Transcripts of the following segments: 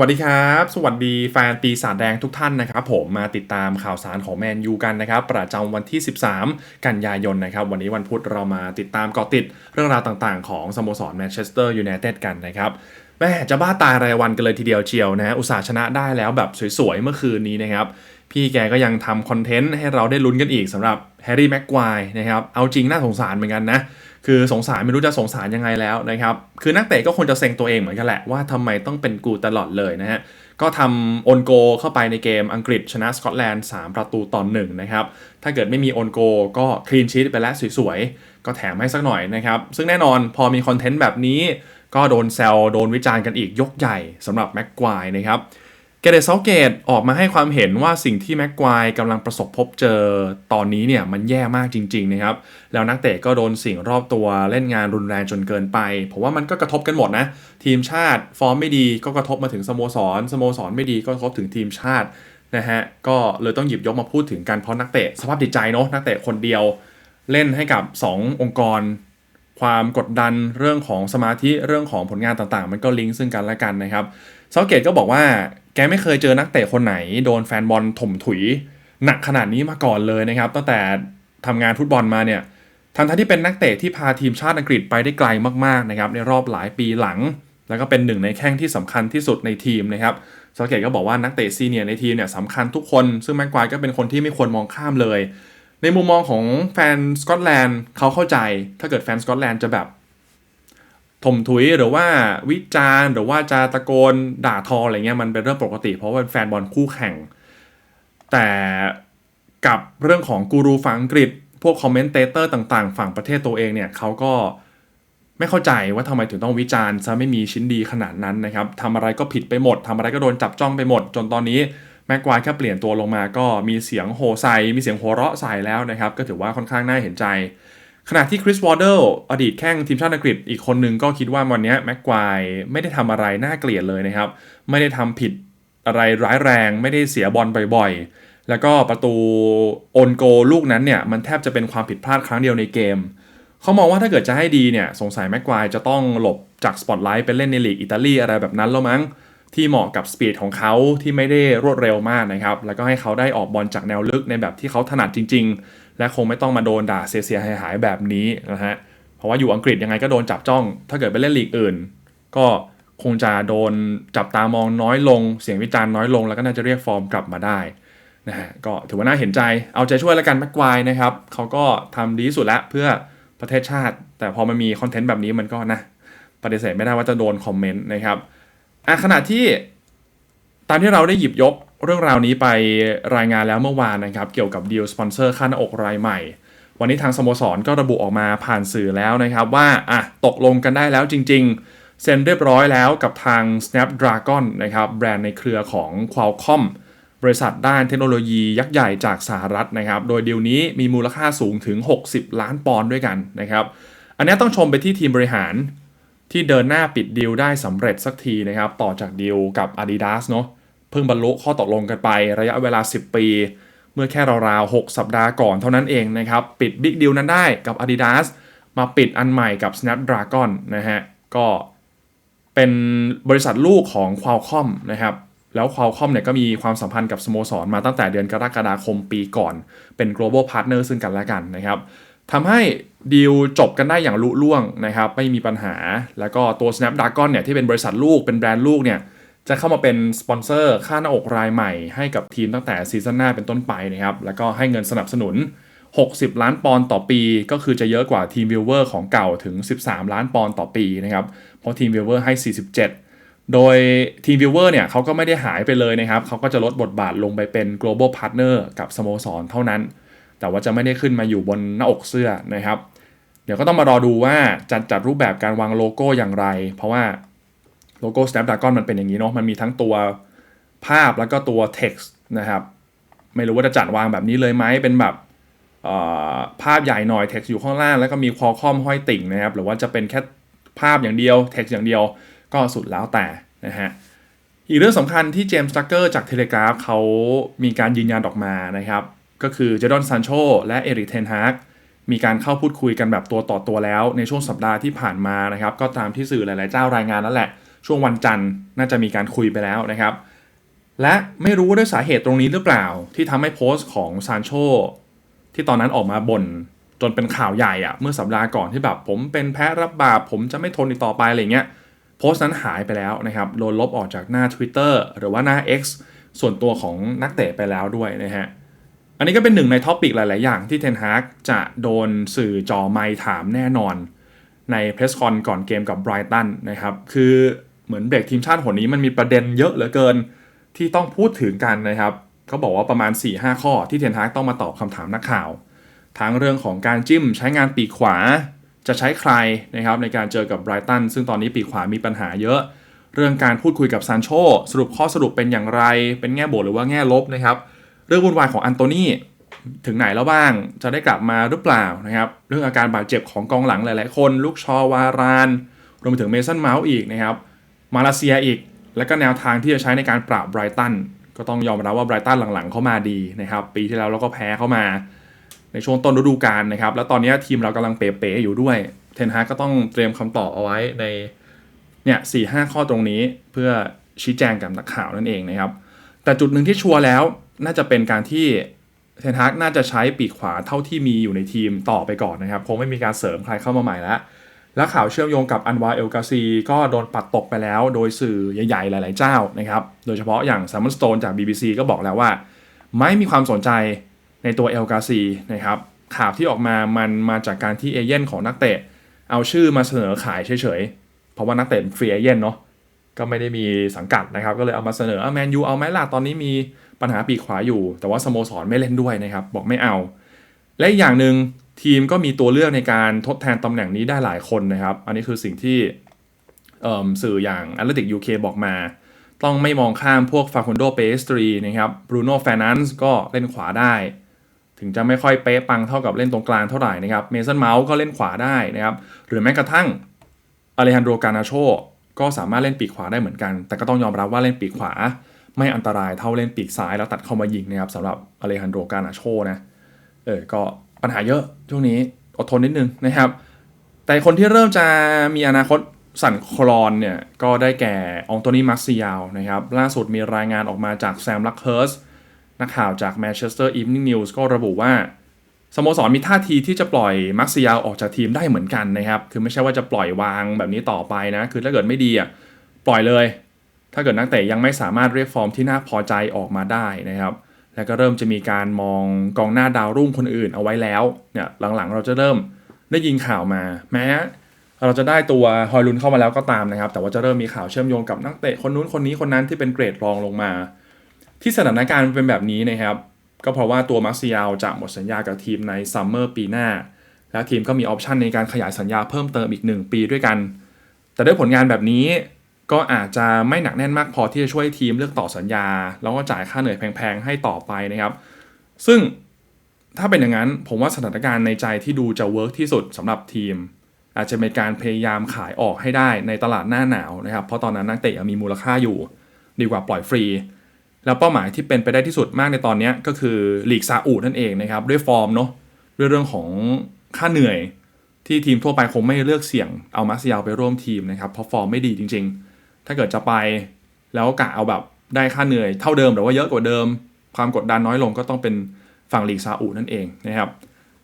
วัสดีครับ สวัสดีแฟนปีศาจแดงทุกท่านนะครับผมมาติดตามข่าวสารของแมนยูกันนะครับ ประจำวันที่ 13 กันยายนนะครับ วันนี้วันพุธเรามาติดตามเกาะติดเรื่องราวต่างๆ ของสโมสรแมนเชสเตอร์ยูไนเต็ดกันนะครับแม่จะบ้าตายรายวันกันเลยทีเดียวเชียวนะอุตสาห์ชนะได้แล้วแบบสวยๆ เมื่อคืนนี้นะครับพี่แกก็ยังทำคอนเทนต์ให้เราได้ลุ้นกันอีกสำหรับแฮร์รี่แม็กควายนะครับเอาจริงน่าสงสารเหมือนกันนะ คือสงสารไม่รู้จะสงสารยังไงแล้วนะครับคือนักเตะก็คงจะเซ็งตัวเองเหมือนกันแหละว่าทำไมต้องเป็นกูตลอดเลยนะฮะก็ทำโอนโกเข้าไปในเกมอังกฤษชนะสกอตแลนด์3 ประตูต่อหนึ่งนะครับถ้าเกิดไม่มีโอนโกก็คลีนชีตไปแล้วสวยๆ ก็แถมให้สักหน่อยนะครับ ซึ่งแน่นอนพอมีคอนเทนต์แบบนี้ ก็โดนแซวโดนวิจารณ์กันอีกยกใหญ่สำหรับแม็กควายนะครับ เกเรซาเกตออกมาให้ความเห็นว่าสิ่งที่แม็กควายกำลังประสบพบเจอตอนนี้เนี่ยมันแย่มากจริงๆนะครับ แล้วนักเตะก็โดนสิ่งรอบตัวเล่นงานรุนแรงจนเกินไป ผมว่ามันก็กระทบกันหมดนะ ทีมชาติฟอร์มไม่ดีก็กระทบมาถึงสโมสรสโมสรไม่ดีก็กระทบถึงทีมชาตินะฮะก็เลยต้องหยิบยกมาพูดถึงกันเพราะนักเตะสภาพจิตใจเนาะนักเตะคนเดียวเล่นให้กับ 2 องค์กร ความกดดันเรื่องของสมาธิเรื่องของผลงานต่างๆ มันก็ลิงก์ซึ่งกันและกันนะครับเซาเกตก็บอกว่า แกไม่เคยเจอนักเตะคนไหน โดนแฟนบอลถมถุย หนักขนาดนี้มาก่อนเลยนะครับ ตั้งแต่ทำงานฟุตบอลมาเนี่ยทั้งที่เป็นนักเตะที่พาทีมชาติอังกฤษไปได้ไกลมากๆนะครับในรอบหลายปีหลัง แล้วก็เป็นหนึ่งในแข้งที่สำคัญที่สุดในทีมนะครับเซาเกตก็บอกว่านักเตะซีเนียร์ในทีมเนี่ยสำคัญทุกคน ซึ่งแม็กควายก็เป็นคนที่ไม่ควรมองข้ามเลย ในมุมมองของแฟนสกอตแลนด์เขาเข้าใจ ถ้าเกิดแฟนสกอตแลนด์จะแบบ ถมถุยหรือว่าวิจารณ์ หรือว่าจะตะโกนด่าทออะไรเงี้ยมันเป็นเรื่องปกติ เพราะว่าเป็นแฟนบอลคู่แข่ง แต่กับเรื่องของกูรูฝั่งอังกฤษ พวกคอมเมนเตเตอร์ต่างๆ ฝั่งประเทศตัวเองเนี่ยเขาก็ไม่เข้าใจว่าทำไมถึงต้องวิจารณ์ซะไม่มีชิ้นดีขนาดนั้นนะครับทำอะไรก็ผิดไปหมดทำอะไรก็โดนจับจ้องไปหมด จนตอนนี้แม็กควายแค่เปลี่ยนตัวลงมาก็มีเสียงโห่ใส่มีเสียงหัวเราะใส่แล้วนะครับ ก็ถือว่าค่อนข้างน่าเห็นใจ ขณะที่คริสวอร์เดลอดีตแข้งทีมชาติอังกฤษอีกคนนึงก็คิดว่าวันนี้แม็กควายไม่ได้ทำอะไรน่าเกลียดเลยนะครับ ไม่ได้ทำผิดอะไรร้ายแรง ไม่ได้เสียบอลบ่อยๆ แล้วก็ประตูโอนโกลูกนั้นเนี่ย มันแทบจะเป็นความผิดพลาดครั้งเดียวในเกม เขามองว่าถ้าเกิดจะให้ดีเนี่ย สงสัยแม็กควายจะต้องหลบจากสปอตไลท์ไปเล่นในลีกอิตาลีอะไรแบบนั้นแล้วมั้ง ที่เหมาะกับสปีดของเขาที่ไม่ได้รวดเร็วมากนะครับ แล้วก็ให้เขาได้ออกบอลจากแนวลึกในแบบที่เขาถนัดจริง ๆ และคงไม่ต้องมาโดนด่าเสียหายหายแบบนี้นะฮะ เพราะว่าอยู่อังกฤษยังไงก็โดนจับจ้อง ถ้าเกิดไปเล่นลีกอื่น ก็คงจะโดนจับตามองน้อยลง เสียงวิจารณ์น้อยลง แล้วก็น่าจะเรียกฟอร์มกลับมาได้นะฮะ ก็ถือว่าน่าเห็นใจ เอาใจช่วยแล้วกันแม็กควายนะครับ เขาก็ทำดีสุดแล้วเพื่อประเทศชาติ แต่พอมันมีคอนเทนต์แบบนี้มันก็นะปฏิเสธไม่ได้ว่าจะโดนคอมเมนต์นะครับ อะขณะที่ตามที่เราได้หยิบยกเรื่องราวนี้ไปรายงานแล้วเมื่อวานนะครับ เกี่ยวกับดีลสปอนเซอร์ค่าหน้าอกรายใหม่ วันนี้ทางสโมสรก็ระบุออกมาผ่านสื่อแล้วนะครับว่าอะตกลงกันได้แล้วจริง ๆ เซ็นเรียบร้อยแล้วกับทาง Snapdragon นะครับแบรนด์ในเครือของ Qualcomm บริษัทด้านเทคโนโลยียักษ์ใหญ่จากสหรัฐนะครับ โดยดีลนี้มีมูลค่าสูงถึง 60 ล้านปอนด์ด้วยกันนะครับ อันนี้ต้องชมไปที่ทีมบริหาร ที่เดินหน้าปิดดีลได้สำเร็จสักทีนะครับ ต่อจากดีลกับ Adidas เนาะเพิ่งบรรลุข้อตกลงกันไประยะเวลา 10 ปี เมื่อแค่ราวๆ 6 สัปดาห์ก่อนเท่านั้นเองนะครับ ปิดบิ๊กดีลนั้นได้กับ Adidas มาปิดอันใหม่กับ Snapdragon นะฮะ ก็เป็นบริษัทลูกของ Qualcomm นะครับแล้ว Qualcomm เนี่ยก็มีความสัมพันธ์กับสโมสรมาตั้งแต่เดือนกรกฎาคมปีก่อน เป็น global partner ซึ่งกันและกันนะครับ ทำให้ดีลจบกันได้อย่างลุล่วงนะครับไม่มีปัญหา แล้วก็ตัว Snapdragon เนี่ยที่เป็นบริษัทลูกเป็นแบรนด์ลูกเนี่ยจะเข้ามาเป็นสปอนเซอร์ค่าหน้าอกรายใหม่ให้กับทีมตั้งแต่ซีซั่นหน้าเป็นต้นไปนะครับแล้วก็ให้เงินสนับสนุน 60 ล้านปอนด์ต่อปี ก็คือจะเยอะกว่าทีมวิวเวอร์ของเก่าถึง 13 ล้านปอนด์ต่อปีนะครับเพราะทีมวิวเวอร์ให้ 47 โดยทีมวิวเวอร์เนี่ยเขาก็ไม่ได้หายไปเลยนะครับเขาก็จะลดบทบาทลงไปเป็น global partner กับสโมสรเท่านั้น แต่ว่าจะไม่ได้ขึ้นมาอยู่บนหน้าอกเสื้อนะครับ เดี๋ยวก็ต้องมารอดูว่าจะจัดรูปแบบการวางโลโก้อย่างไร เพราะว่าโลโก้ Snapdragon มันเป็นอย่างนี้เนาะมันมีทั้งตัวภาพแล้วก็ตัว text นะครับ ไม่รู้ว่าจะจัดวางแบบนี้เลยไหมเป็นแบบภาพใหญ่หน่อย text อยู่ข้างล่าง แล้วก็มี Qualcomm ห้อยติ่งนะครับ หรือว่าจะเป็นแค่ภาพอย่างเดียว text อย่างเดียวก็สุดแล้วแต่นะฮะอีกเรื่องสำคัญที่เจมส์ตักเกอร์จากเทเลกราฟเขามีการยืนยันออกมานะครับ ก็คือเจดอนซันโชและเอริกเทนฮากมีการเข้าพูดคุยกันแบบตัวต่อตัวแล้ว ในช่วงสัปดาห์ที่ผ่านมานะครับ ก็ตามที่สื่อหลาย ๆ เจ้ารายงานนั่นแหละ ช่วงวันจันทร์น่าจะมีการคุยไปแล้วนะครับ และไม่รู้ว่าด้วยสาเหตุตรงนี้หรือเปล่า ที่ทำให้โพสต์ของซานโชที่ตอนนั้นออกมาบ่นจนเป็นข่าวใหญ่อะเมื่อสัปดาห์ก่อนที่แบบผมเป็นแพ้รับบาปผมจะไม่ทนอีกต่อไปอะไรเงี้ยโพสต์นั้นหายไปแล้วนะครับโดนลบออกจากหน้า Twitter หรือว่าหน้า X ส่วนตัวของนักเตะไปแล้วด้วยนะฮะ อันนี้ก็เป็นหนึ่งในท็อปิกหลาย ๆ อย่างที่เทนฮากจะโดนสื่อจอไมถามแน่นอนในเพรสคอนก่อนเกมกับไบรตันนะครับ คือเหมือนเบรกทีมชาติหนนี้มันมีประเด็นเยอะเหลือเกินที่ต้องพูดถึงกันนะครับ เขาบอกว่าประมาณ 4-5 ข้อที่เทนฮากต้องมาตอบคำถามนักข่าว ทั้งเรื่องของการจิ้มใช้งานปีกขวา จะใช้ใครนะครับในการเจอกับไบรตันซึ่งตอนนี้ปีกขวามีปัญหาเยอะ เรื่องการพูดคุยกับซานโชสรุปข้อสรุปเป็นอย่างไร เป็นแง่บวกหรือว่าแง่ลบนะครับ เรื่องวุ่นวายของอันโตนีถึงไหนแล้วบ้าง จะได้กลับมาหรือเปล่านะครับ เรื่องอาการบาดเจ็บของกองหลังหลาย ๆ คน ลูกชอวาราน รวมไปถึงเมสันเมาส์อีกนะครับ มาเลเซียอีก และก็แนวทางที่จะใช้ในการปราบไบรตัน ก็ต้องยอมรับว่าไบรตันหลัง ๆ เข้ามาดีนะครับ ปีที่แล้วเราก็แพ้เข้ามา ในช่วงต้นฤดูกาลนะครับ แล้วตอนนี้ทีมเรากำลังเป๋ๆอยู่ด้วย เทนฮากก็ต้องเตรียมคำตอบเอาไว้ในเนี่ยสี่ห้าข้อตรงนี้เพื่อชี้แจงกับนักข่าวนั่นเองนะครับ แต่จุดหนึ่งที่ชัวร์แล้ว น่าจะเป็นการที่เทนฮากน่าจะใช้ปีกขวาเท่าที่มีอยู่ในทีมต่อไปก่อนนะครับ คงไม่มีการเสริมใครเข้ามาใหม่แล้ว และข่าวเชื่อมโยงกับอันวาเอลกาซี ก็โดนปัดตกไปแล้ว โดยสื่อใหญ่ๆ หลายๆ เจ้านะครับ โดยเฉพาะอย่าง s ซมมอนสโตนจาก BBC ก็บอกแล้วว่า ไม่มีความสนใจในตัวเอลกาซีนะครับ ข่าวที่ออกมามันมาจากการที่เอเย่นของนักเตะ เอาชื่อมาเสนอขายเฉยๆ เพราะว่านักเตะฟรีเอเย่นเนาะ ก็ไม่ได้มีสังกัดนะครับ ก็เลยเอามาเสนอแมนยูเอาไหมล่ะตอนนี้มี ปัญหาปีกขวาอยู่ แต่ว่าสโมสรไม่เล่นด้วยนะครับ บอกไม่เอา และอีกอย่างหนึ่งทีมก็มีตัวเลือกในการทดแทนตำแหน่งนี้ได้หลายคนนะครับ อันนี้คือสิ่งที่สื่ออย่าง a t l e t i c UK บอกมา ต้องไม่มองข้ามพวกฟาคุนโดเปสตรีนะครับบรูโน่แฟนันส์ก็เล่นขวาได้ ถึงจะไม่ค่อยเป๊ะปังเท่ากับเล่นตรงกลางเท่าไหร่นะครับเมสันเมาส์ก็เล่นขวาได้นะครับ หรือแม้กระทั่งอเลฮันโดกานาโชก็สามารถเล่นปีกขวาได้เหมือนกัน แต่ก็ต้องยอมรับว่าเล่นปีกขวา ไม่อันตรายเท่าเล่นปีกซ้ายแล้วตัดเข้ามายิงนะครับสำหรับอเลฮันโดกานาโชนะเออก็ปัญหาเยอะช่วงนี้อดทนนิดนึงนะครับ แต่คนที่เริ่มจะมีอนาคตสั่นคลอนเนี่ยก็ได้แก่องโตนีมาร์ซิยาลนะครับล่าสุดมีรายงานออกมาจากแซมลักเฮิร์สนักข่าวจาก Manchester Evening News ก็ระบุว่าสโมสรมีท่าทีที่จะปล่อยมาร์ซิยาลออกจากทีมได้เหมือนกันนะครับ คือไม่ใช่ว่าจะปล่อยวางแบบนี้ต่อไปนะ คือถ้าเกิดไม่ดีอะปล่อยเลย ถ้าเกิดนักเตะยังไม่สามารถเรียกฟอร์มที่น่าพอใจออกมาได้นะครับ แล้วก็เริ่มจะมีการมองกองหน้าดาวรุ่งคนอื่นเอาไว้แล้วเนี่ยหลังๆ เราจะเริ่มได้ยินข่าวมา แม้เราจะได้ตัวฮอยลุนเข้ามาแล้วก็ตามนะครับ แต่ว่าจะเริ่มมีข่าวเชื่อมโยงกับนักเตะคนนู้นคนนี้คนนั้นที่เป็นเกรดรองลงมา ที่สถานการณ์เป็นแบบนี้นะครับ ก็เพราะว่าตัวมาร์ซิยาลจะหมดสัญญากับทีมในซัมเมอร์ปีหน้า และทีมก็มีออปชันในการขยายสัญญาเพิ่มเติมอีก 1 ปีด้วยกัน แต่ด้วยผลงานแบบนี้ ก็อาจจะไม่หนักแน่นมากพอที่จะช่วยทีมเลือกต่อสัญญา แล้วก็จ่ายค่าเหนื่อยแพงๆ ให้ต่อไปนะครับ ซึ่งถ้าเป็นอย่างนั้นผมว่าสถานการณ์ในใจที่ดูจะเวิร์กที่สุดสำหรับทีม อาจจะเป็นการพยายามขายออกให้ได้ในตลาดหน้าหนาวนะครับเพราะตอนนั้นนักเตะมีมูลค่าอยู่ ดีกว่าปล่อยฟรี แล้วเป้าหมายที่เป็นไปได้ที่สุดมากในตอนนี้ก็คือลีกซาอุนั่นเองนะครับด้วยฟอร์มเนาะด้วยเรื่องของค่าเหนื่อย ที่ทีมทั่วไปคงไม่เลือกเสี่ยงเอามาซิยาไปร่วมทีมนะครับเพราะฟอร์มไม่ดีจริง ๆ ถ้าเกิดจะไป แล้วกะเอาแบบได้ค่าเหนื่อยเท่าเดิมหรือว่าเยอะกว่าเดิม ความกดดันน้อยลงก็ต้องเป็นฝั่งลีกซาอุนั่นเองนะครับ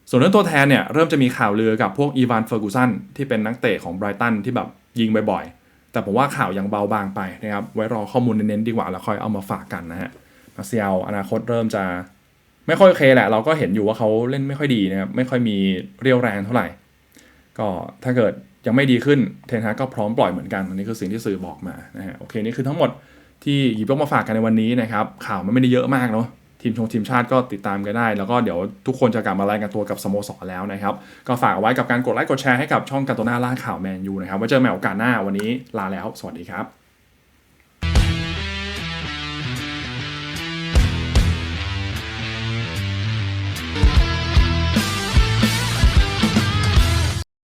ส่วนเรื่องตัวแทนเนี่ยเริ่มจะมีข่าวลือกับพวกอีวานเฟอร์กูสันที่เป็นนักเตะของไบรตันที่แบบยิงบ่อยๆ แต่ผมว่าข่าวยังเบาบางไปนะครับ ไว้รอข้อมูลเน้นๆดีกว่าแล้วค่อยเอามาฝากกันนะฮะมาเซียลอนาคตเริ่มจะไม่ค่อยโอเคแหละ เราก็เห็นอยู่ว่าเขาเล่นไม่ค่อยดีนะครับ ไม่ค่อยมีเรียวแรงเท่าไหร่ ก็ถ้าเกิด ยังไม่ดีขึ้นเทนฮากก็พร้อมปล่อยเหมือนกันอันนี้คือสิ่งที่สื่อบอกมานะฮะโอเคนี่คือทั้งหมดที่หยิบยกมาฝากกันในวันนี้นะครับข่าวมันไม่ได้เยอะมากเนาะทีมชงทีมชาติก็ติดตามกันได้ แล้วก็เดี๋ยวทุกคนจะกลับมารายงานตัวกับสโมสรแล้วนะครับ ก็ฝากเอาไว้กับการกดไลค์กดแชร์ให้กับช่องการ์ตูน่าล่าข่าวแมนยูนะครับไว้เจอกันใหม่โอกาสหน้าวันนี้ลาแล้ว สวัสดีครับ